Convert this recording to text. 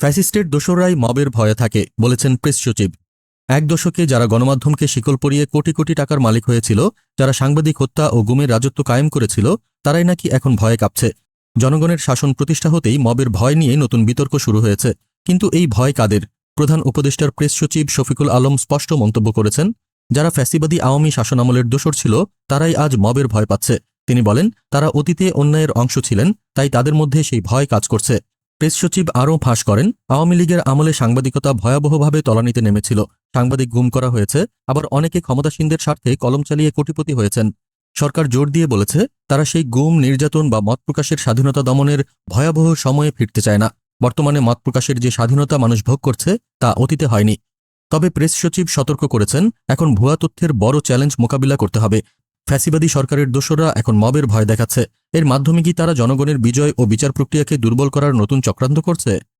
ফ্যাসিস্টের দোসররাই মবের ভয়ে থাকে, বলেছেন প্রেস সচিব। এক দশকে যারা গণমাধ্যমকে শিকল পরিয়ে কোটি কোটি টাকার মালিক হয়েছিল, যারা সাংবাদিক হত্যা ও গুমের রাজত্ব কায়েম করেছিল, তারাই নাকি এখন ভয়ে কাঁপছে। জনগণের শাসন প্রতিষ্ঠা হতেই মবের ভয় নিয়ে নতুন বিতর্ক শুরু হয়েছে। কিন্তু এই ভয় কাদের? প্রধান উপদেষ্টার প্রেস সচিব শফিকুল আলম স্পষ্ট মন্তব্য করেছেন, যারা ফ্যাসিবাদী আওয়ামী শাসনামলের দোসর ছিল, তারাই আজ মবের ভয় পাচ্ছে। তিনি বলেন, তারা অতীতে অন্যায়ের অংশ ছিলেন, তাই তাদের মধ্যে সেই ভয় কাজ করছে। প্রেস সচিব আরও ফাঁস করেন, আওয়ামী লীগের আমলে সাংবাদিকতা ভয়াবহভাবে তলানিতে নেমেছিল। সাংবাদিক গুম করা হয়েছে, আবার অনেকে ক্ষমতাসীনদের স্বার্থে কলম চালিয়ে কোটিপতি হয়েছেন। সরকার জোর দিয়ে বলেছে, তারা সেই গুম, নির্যাতন বা মত প্রকাশের স্বাধীনতা দমনের ভয়াবহ সময়ে ফিরতে চায় না। বর্তমানে মত প্রকাশের যে স্বাধীনতা মানুষ ভোগ করছে, তা অতীতে হয়নি। তবে প্রেস সচিব সতর্ক করেছেন, এখন ভুয়া তথ্যের বড় চ্যালেঞ্জ মোকাবিলা করতে হবে। ফ্যাসিবাদী সরকারের দোষরা এখন মবের ভয় দেখাচ্ছে। এর মাধ্যমে কি তারা জনগণের বিজয় ও বিচার প্রক্রিয়াকে দুর্বল করার নতুন চক্রান্ত করছে?